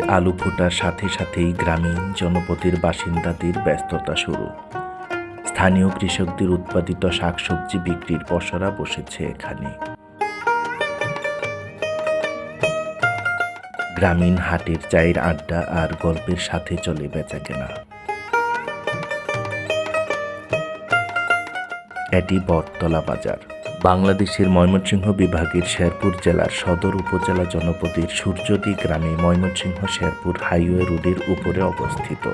ভোরের আলো ফোটার সাথে সাথেই গ্রামীণ জনপদের বাসিন্দাদের ব্যস্ততা শুরু। স্থানীয় কৃষকদের উৎপাদিত শাকসবজি বিক্রির পসরা বসেছে এখানে। গ্রামীণ হাটের চায়ের আড্ডা আর গল্পের সাথে চলে বেচাকেনা। এটি বটতলা বাজার। বাংলাদেশের ময়মনসিংহ বিভাগের শেরপুর জেলার সদর উপজেলা জনপদের সূর্যদী গ্রামে ময়মনসিংহ শেরপুর হাইওয়ে রোডের উপরে অবস্থিত।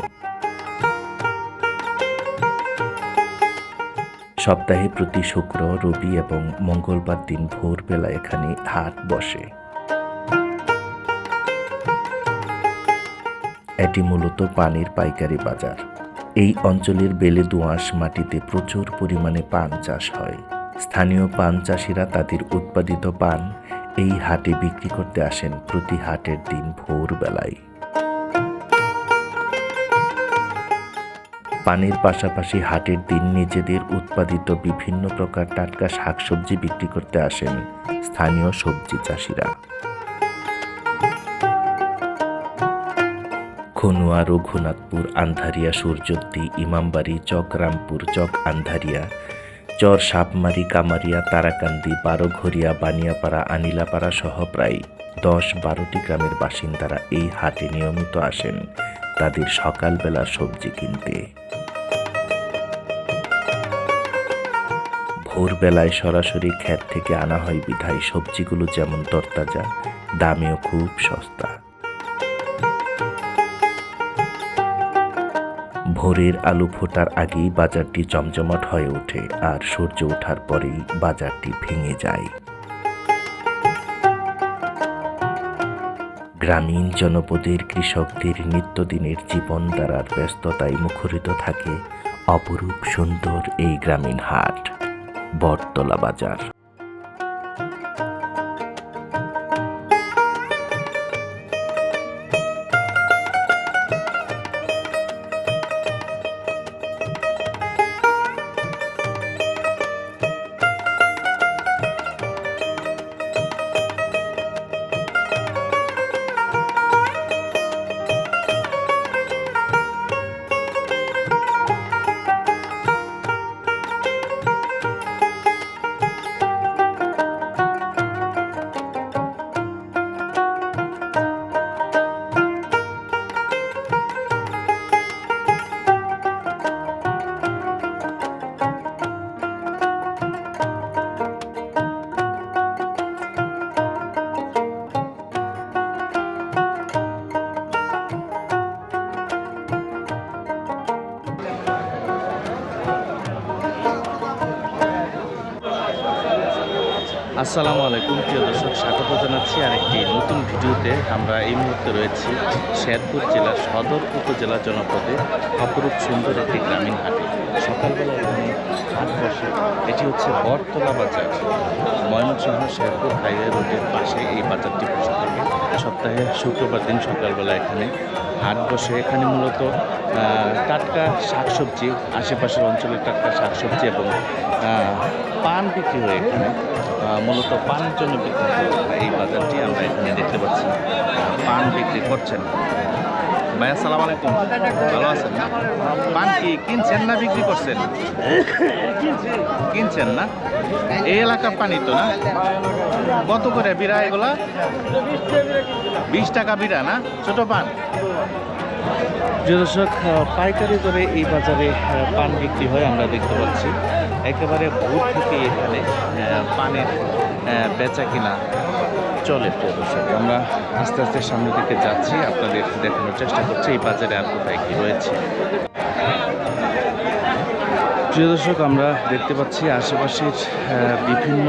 সপ্তাহে প্রতি শুক্র, রবি এবং মঙ্গলবার দিন ভোরবেলা এখানে হাট বসে। এটি মূলত পানির পাইকারি বাজার। এই অঞ্চলের বেলে দোআঁশ মাটিতে প্রচুর পরিমাণে পান চাষ হয়। স্থানীয় পান চাষিরা তাদের উৎপাদিত পান এই হাটে বিক্রি করতে আসেন প্রতি হাটের দিন ভোরবেলায়। পানির পাশাপাশি হাটের দিন নিজেদের উৎপাদিত বিভিন্ন প্রকার টাটকা শাকসবজি বিক্রি করতে আসেন স্থানীয় সবজি চাষিরা। খনুয়া রঘুনাথপুর, আন্ধারিয়া সূর্যদ্দি ইমামবাড়ি চক রামপুর চক আন্ধারিয়া চর, সাপমারি, কামারিয়া, তারাকান্দি বারোঘরিয়া বানিয়াপাড়া, আনিলাপাড়া সহ প্রায় দশ বারোটি গ্রামের বাসিন্দারা এই হাটে নিয়মিত আসেন তাদের সকালবেলা সবজি কিনতে। ভোরবেলায় সরাসরি ক্ষেত থেকে আনা হয় বিধায় সবজিগুলো যেমন তরতাজা, দামেও খুব সস্তা। ভোরের আলো ফোটার আগেই বাজারটি জমজমাট হয়ে ওঠে আর সূর্য ওঠার পরেই বাজারটি ভেঙে যায়। গ্রামীণ জনপদের কৃষকদের নিত্যদিনের জীবন দ্বারার ব্যস্ততায় মুখরিত থাকে অপরূপ সুন্দর এই গ্রামীণ হাট, বটতলা বাজার। আসসালামু আলাইকুম, প্রিয় দর্শক, স্বাগত জানাচ্ছি আরেকটি নতুন ভিডিওতে। আমরা এই মুহূর্তে রয়েছি শেরপুর জেলার সদর উপজেলা জনপদে, অপরূপ সুন্দর একটি গ্রামীণ হাটে। সকালবেলা এখানে হাট বসে। এটি হচ্ছে বটতলা বাজার। ময়মনসিংহ শেরপুর হাইওয়ে রোডের পাশে এই বাজারটি বসে থাকে। সপ্তাহে শুক্রবার দিন সকালবেলা এখানে হাট বসে। এখানে মূলত টাটকা শাকসবজি, আশেপাশের অঞ্চলের টাটকা শাকসবজি এবং পান বিক্রি হয় এখানে। মূলত পানের জন্য বিক্রি এই বাজারটি আমরা এখানে দেখতে পাচ্ছি। পান বিক্রি করছেন। ভাই আসসালামু আলাইকুম। ভালো আছেন পান কি কিনছেন না বিক্রি করছেন? কিনছেন না? এই এলাকার পানি তো না? কত করে বিড়া এগুলা? বিশ টাকা বিড়া না? ছোট পান। দর্শক পাইকারি করে এই বাজারে পান বিক্রি হয়, আমরা দেখতে পাচ্ছি। একেবারে ভূত থেকে এখানে পানের বেচা কিনা চলে দর্শক আমরা আস্তে আস্তে সামনের দিকে যাচ্ছি, আপনাদের দেখানোর চেষ্টা করছি এই বাজারে আর কোথায় কি রয়েছে। প্রিয় দর্শক, আমরা দেখতে পাচ্ছি আশেপাশের বিভিন্ন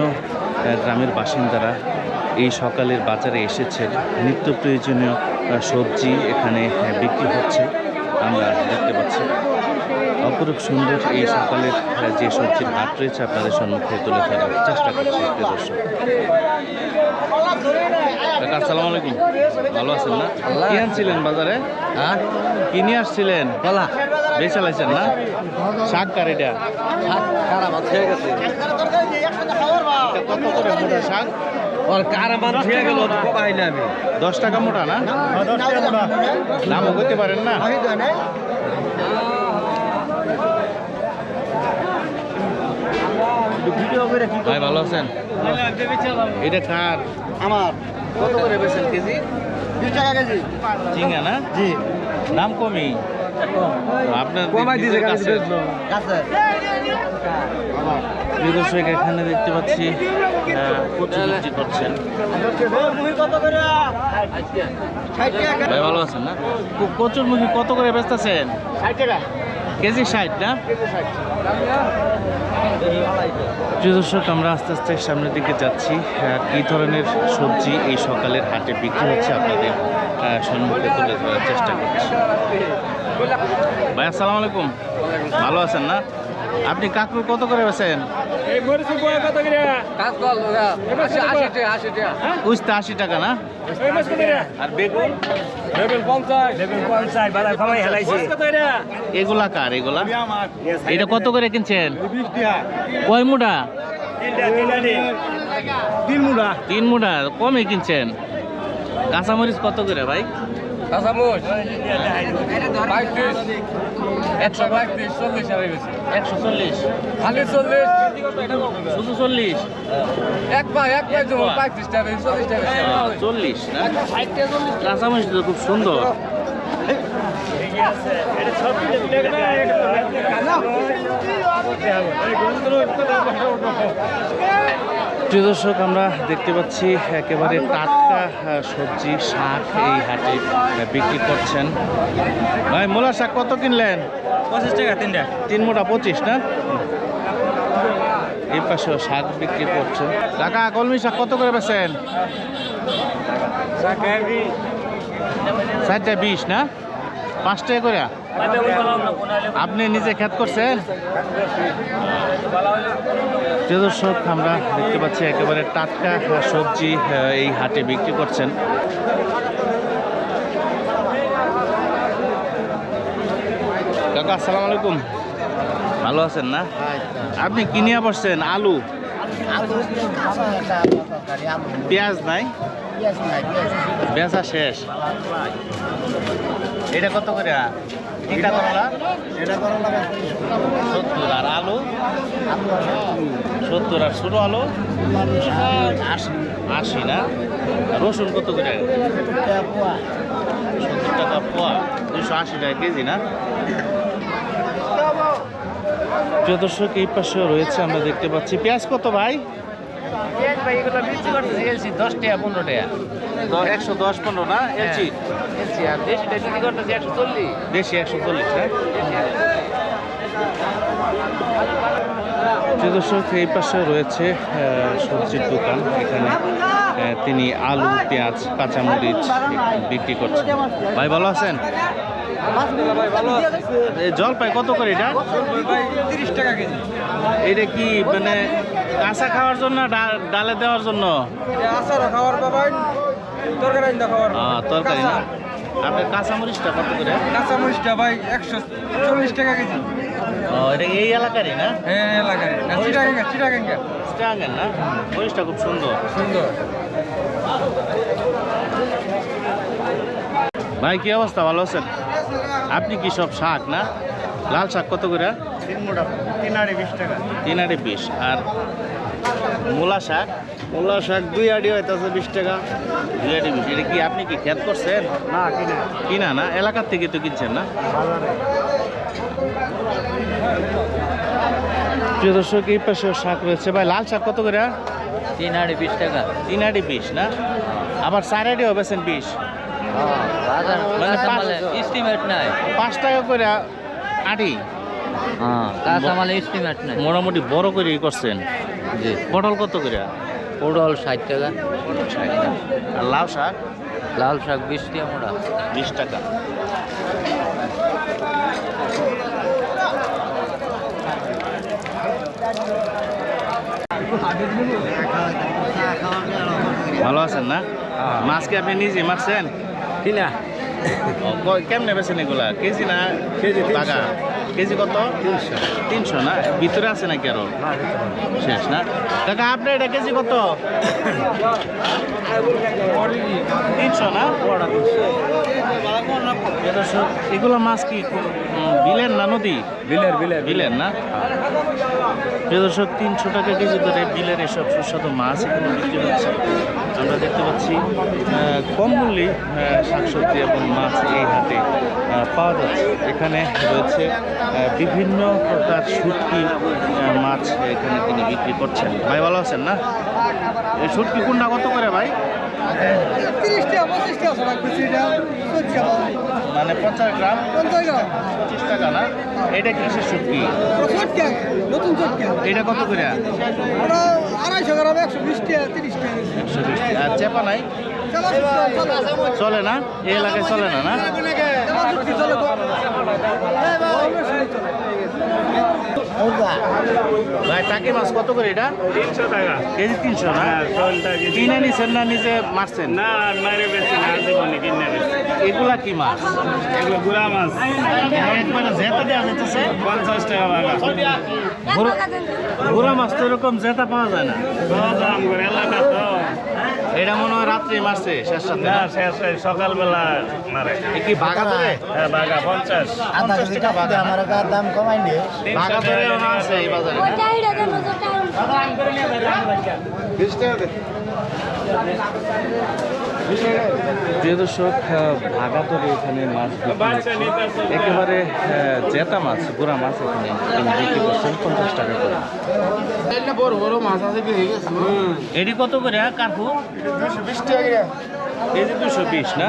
গ্রামের বাসিন্দারা এই সকালের বাজারে এসেছেন নিত্য প্রয়োজনীয় সবজি এখানে বিক্রি হচ্ছে। আমরা দেখতে পাচ্ছি অপরূপ সুন্দর এই সকালের যে সবজির হাট রয়েছে আপনাদের সম্মুখে তুলে ধরার চেষ্টা করছি দর্শক। কাকা আসসালামু আলাইকুম। ভালো আছেন না? কি আনছিলেন বাজারে? হ্যাঁ? কি নিয়ে আসছিলেন? কলা। বেচা লাইছেন না? শাক কারিটা শাক খারাপ হয়ে গেছে। এটা কত করে মোটা শাক ওর কারামান ঠিক গেল পাইলে আমি। দশ টাকা মোটা না? দামও করতে পারেন না? ভাই ভালো আছেন? এটা কার? আমার। কত করে বেছেন কেজি? দুই টাকা কেজি। ঝিঙ্গা না? জি। দাম কমই। আপনার কমাই দিছে কাছে। কাছে। দর্শক এখানে দেখতে পাচ্ছি করছেন। ভাই ভালো আছেন না? কচুর মুখী কত করে বেচতেছেন? ষাট টাকা। কেজি ষাট, না? দর্শক, আমরা আস্তে আস্তে সামনের দিকে যাচ্ছি। কি ধরনের সবজি এই সকালের হাটে বিক্রি হচ্ছে আপনাদের সম্মুখে তুলে ধরার চেষ্টা করছি। ভাই, আসসালামু আলাইকুম। ভালো আছেন না? আপনি কাকুর কত করে বেছেন এই মরিচ বয় কত করে? আশি আশি টাকা আশি টাকা। উস্তা আশি টাকা না? এই মাছ কত করে? আর বেগুন? লেভেল পঞ্চাশ। লেভেল পঞ্চাশ বালা খামাই হেলাইছে। কত করে? এগুলা কার এগুলা? এটা কত করে কিনছেন? কয় তিনটা তিন মুড়া তিন মুঠা কমে কিনছেন। কাঁচামরিচ কত করে ভাই? কাঁচামচ পঁয়ত্রিশ একশো পঁয়ত্রিশ চল্লিশ গেছে একশো চল্লিশ। খালি চল্লিশ শুধু চল্লিশ? এক পাই এক পাই জমা পঁয়ত্রিশ টাকা চল্লিশ টাকা চল্লিশ না? তো খুব সুন্দর। প্রিয় দর্শক আমরা দেখতে পাচ্ছি একেবারে টাটকা সবজি শাক এই হাটে বিক্রি করছেন। ভাই মূলা শাক কত কিনলেন? পঁচিশ টাকা তিনটা। তিন মোটা পঁচিশ না? এই পাশে শাক বিক্রি করছেন। টাকা কলমি শাক কত করে বেছেন চারটা বিশ না? পাঁচ টাকা করে? আপনি নিজে খেত করছেন? প্রিয় দর্শক আমরা দেখতে পাচ্ছি একেবারে টাটকা সবজি এই হাটে বিক্রি করছেন। কাকা আসসালামু আলাইকুম। ভালো আছেন না? আপনি কিনিয়া বসছেন? আলু? পেঁয়াজ নাই। বেচা শেষ। এটা কত করে? তিনটা করলা? এটা করলা সত্তর। আর আলু? সত্তর। আর ছোটো আলু? আশি। আশি না? রসুন কত করে? সত্তর টাকা পোয়া। দুশো আশি টাকা কেজি না? প্রিয় দর্শক এই পাশেও রয়েছে আমরা দেখতে পাচ্ছি। পেঁয়াজ কত ভাই? দশ টাকা পনেরো টাকা। একশো দশ পনেরো না? এলচি আর দেশিটা বিক্রি করতেছি? একশো চল্লিশ। একশো প্রিয় দর্শক এই পাশে রয়েছে সবজির দোকান। এখানে তিনি আলু পেঁয়াজ কাঁচামরিচ বিক্রি করছেন। ভাই ভালো আছেন? ভাই ভালো এই জলপাই কত করে এটা? ভাই তিরিশ টাকা কেজি। এটা কি মানে কাঁচা খাওয়ার জন্য ডা- ডালে দেওয়ার জন্য? এটা আচার খাওয়ার পাবেন তরকারি তরকারি না? আপনার কাঁচামরিচটা কত করে? কাঁচা মরিচটা ভাই একশো চল্লিশ টাকা কেজি। ও, এটা এই এলাকারই না? হ্যাঁ এলাকায় না চিটাগাঙ্গা চিটাগাঙ্গা। স্ট্রাঙ্গের না? মরিচটা খুব সুন্দর। সুন্দর। ভাই কি অবস্থা? ভালো আছেন? আপনি কি সব শাক না? লাল শাক কত করে? তিন আড়ি বিশ টাকা। তিন আড়ে বিশ। আর মূলা শাক? মোল্লা শাক দুই আড়ি হইতেছে বিশ টাকা। দুই আড়ে বিশ। এটা কি আপনি কি খেত করছেন? না কিনা। কিনা না? এলাকার থেকে তো কিনছেন না? বাজারে। প্রিয় দর্শক এই পাশেও শাক রয়েছে। ভাই লাল শাক কত করে? তিন আড়ি বিশ টাকা। তিন আড়ে বিশ না? আবার চার আড়িও বেছেন বিশ। বাজার মানে পাঁচ- নাই। পাঁচ টাকা করে আড়ি। হ্যাঁ মালে মোটামুটি বড় করে করছেন। জি। পটল কত করে? পটল ষাট টাকা। আর লাউ শাক? লাল শাক বিশ টাকা মোটা। বিশ টাকা। ভালো আছেন না? মাছকে আপনি নিজে মারছেন? কিনা? কেমনে বেছেন এগুলা? কেজি না কেজি টাকা কেজি কত? তিনশো। তিনশো না? ভিতরে আছে নাকি আরও? শেষ না? কাকা আপনার এটা কেজি কত? তিনশো না? দর্শক, এগুলো মাছ কি বিলের না নদী? বিলের বিলের বিলের। না? প্রিয় দর্শক তিনশো টাকা কেজি ধরে বিলের এসব সুস্বাদু মাছ এখানে বিক্রি হচ্ছে। আমরা দেখতে পাচ্ছি আহ, কম মূল্যে শাকসবজি এবং মাছ এই হাটে পাওয়া যাচ্ছে। এখানে রয়েছে আহ, বিভিন্ন প্রকার শুটকি মাছ এখানে তিনি বিক্রি করছেন। ভাই ভালো আছেন না? এই শুটকি কোনটা কত করে ভাই? তিরিশ টাকা মানে পঞ্চাশ গ্রাম পঞ্চাশ টাকা পঁচিশ টাকা না? এটা কিসের শুটকি নতুন এটা কত করে? আড়াইশো গ্রাম একশো বিশ টাকা তিরিশ টাকা। একশো বিশ টাকা। আর চেপা নাই? চলে। না? এই এলাকায় চলে না না? চালা চুক্তি চলে ভাই টাকি মাছ কত করে এটা? তিনশো টাকা। কেজি তিনশো না? কিনে নিছেন না নিজে মারছেন? না মারে বেশি না জীবনে কিনে এগুলা কি মাছ? এগুলো গুড়া মাছ। একবারে জেতা দেওয়া পঞ্চাশ টাকা বাগা গুড়া মাছ তো এরকম জেতা পাওয়া যায় না। এলাকা তো। এটা মনে হয় রাত্রে মারছে শেষ রাতে না? শেষ সকালবেলা মারে। কি বাঘা ধরে? হ্যাঁ বাগা পঞ্চাশ। কেজি টাকা বাঘা। আমার দাম কমাই নিয়ে বাঘা ধরে ওনা আছে এই বাজারে। না? প্রিয় দর্শক ভাগা করে এখানে মাছ। একেবারে জেতা মাছ গোড়া মাছ এখানে বিক্রি করছেন পঞ্চাশ টাকা করে। বড় বড় মাছ আছে কি হয়ে গেছে? এটি কত করে কাকু? বিশ টাকা এই কেজি দুশো বিশ না?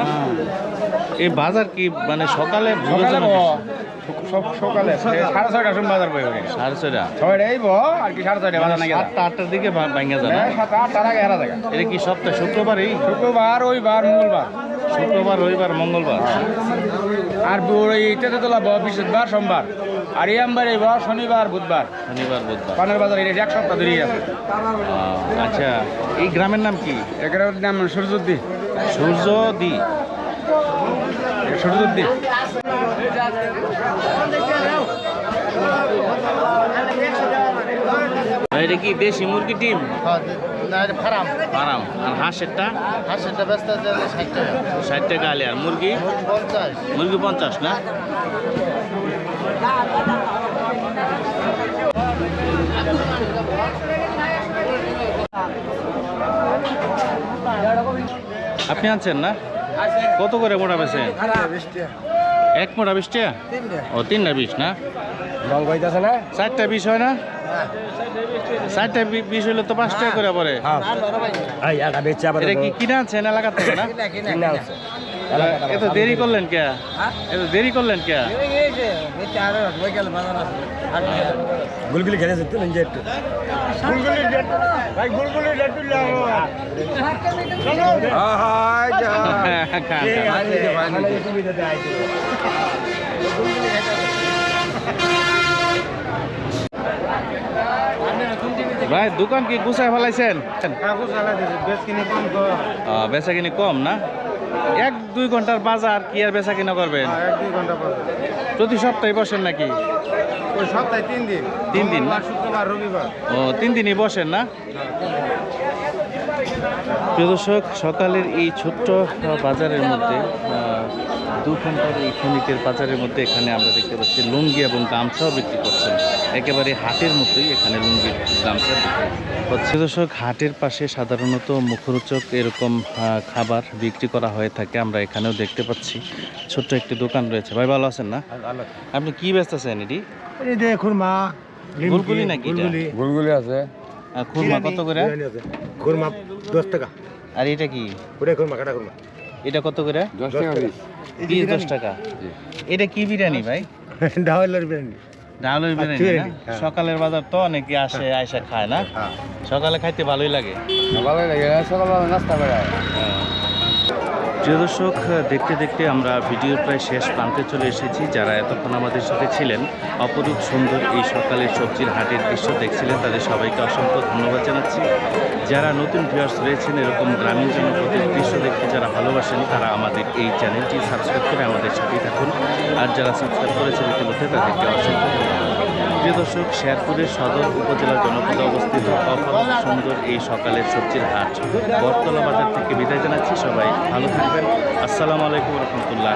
এই বাজার কি মানে সকালে সব সকালে। সাড়ে ছয়টার সময় বাজার বই সাড়ে ছয়টা? ছয়টাই ব আর কি সাড়ে ছয়টা বাজার নাকি আটটা আটটার দিকে যায় না? সাত আটটার আগে হারা জায়গা এটা কি সপ্তাহে শুক্রবারই? শুক্রবার রবিবার মঙ্গলবার। শুক্রবার রবিবার মঙ্গলবার? আর ওই ইটাতে তোলা ব বৃহস্পতিবার সোমবার। আর ইয়ামবার এই ব শনিবার বুধবার। শনিবার বুধবার। পানের বাজার এটা এক সপ্তাহ ধরেই আছে। আচ্ছা এই গ্রামের নাম কি? এই গ্রামের নাম সূর্যদ্দি সূর্য দি সূর্যদ্দি এটা কি দেশি মুরগি ডিম? ফার্ম আরাম আর হাঁসেরটা? হাঁসেরটা ব্যস্ত আছে ষাট টাকা ষাট টাকা আলে। আর মুরগি? পঞ্চাশ মুরগি পঞ্চাশ, না? আপনি আনছেন, না? কত করে মোটা বেছে এক মোটা বিশ টাকা? ও তিনটা বিশ না? রং হইতেছে না? চারটা বিশ হয় না? চারটা বি- বিশ হইলে তো পাঁচ টাকা করে পরে এই এটা কি কিনে আনছেন না থেকে না। এত দেরি করলেন কে? এত দেরি করলেন কে? গুলগুলি ঘেরে যেত নিজে একটু। ভাই গুলগুলি লেটু ভাই দোকান কি গুছায় ফেলাইছেন? বেচা কিনি কম না? এক দুই ঘণ্টার বাজার কি আর বেচা কিনা করবেন? প্রতি সপ্তাহে বসেন নাকি? সপ্তাহে তিন দিন। তিন দিন শুক্রবার রবিবার। ও তিন দিনই বসেন না? প্রিয় দর্শক সকালের এই ছোট্ট বাজারের মধ্যে দু ঘণ্টার এই ক্ষণিকের বাজারের মধ্যে এখানে আমরা দেখতে পাচ্ছি লুঙ্গি এবং গামছাও বিক্রি করছেন। একেবারে হাটের মতোই এখানে লুঙ্গি গামছা বিক্রি হচ্ছে দর্শক হাটের পাশে সাধারণত মুখরোচক এরকম খাবার বিক্রি করা হয়ে থাকে আমরা এখানেও দেখতে পাচ্ছি। ছোট্ট একটি দোকান রয়েছে। ভাই ভালো আছেন না? আপনি কি ব্যস্ত আছেন এটি যে খুরমা গুলগুলি নাকি এটা? গুলগুলি। আছে। খুরমা কত করে? খুরমা দশ টাকা। আর এটা কি? ওটা খুরমা কাটা খুরমা। এটা কত করে? দশ টাকা পিস। দশ টাকা। এটা কি বিরিয়ানি ভাই? ডাউলের বিরিয়ানি। ডাউলের বিরিয়ানি না? হ্যাঁ। সকালের বাজার তো অনেকে আসে আয়সা খায় না। হ্যাঁ। সকালে খাইতে ভালোই লাগে। ভালোই লাগে সকালবেলা নাস্তা করে প্রিয় দর্শক, দেখতে দেখতে আমরা ভিডিওর প্রায় শেষ প্রান্তে চলে এসেছি। যারা এতক্ষণ আমাদের সাথে ছিলেন, অপরূপ সুন্দর এই সকালের সবজির হাটের দৃশ্য দেখছিলেন, তাদের সবাইকে অসংখ্য ধন্যবাদ জানাচ্ছি। যারা নতুন ভিউয়ার্স রয়েছেন, এরকম গ্রামীণ জনপদের দৃশ্য দেখতে যারা ভালোবাসেন, তারা আমাদের এই চ্যানেলটি সাবস্ক্রাইব করে আমাদের সাথেই থাকুন। আর যারা সাবস্ক্রাইব করেছেন ইতিমধ্যে, তাদেরকে অসংখ্য ধন্যবাদ। প্রিয় দর্শক, শেরপুরের সদর উপজেলার জনপদে অবস্থিত সুন্দর এই সকালের সবজির হাট। বটতলা বাজার থেকে বিদায় জানাচ্ছি, সবাই ভালো থাকবেন। আসসালামু আলাইকুম রহমতুল্লাহ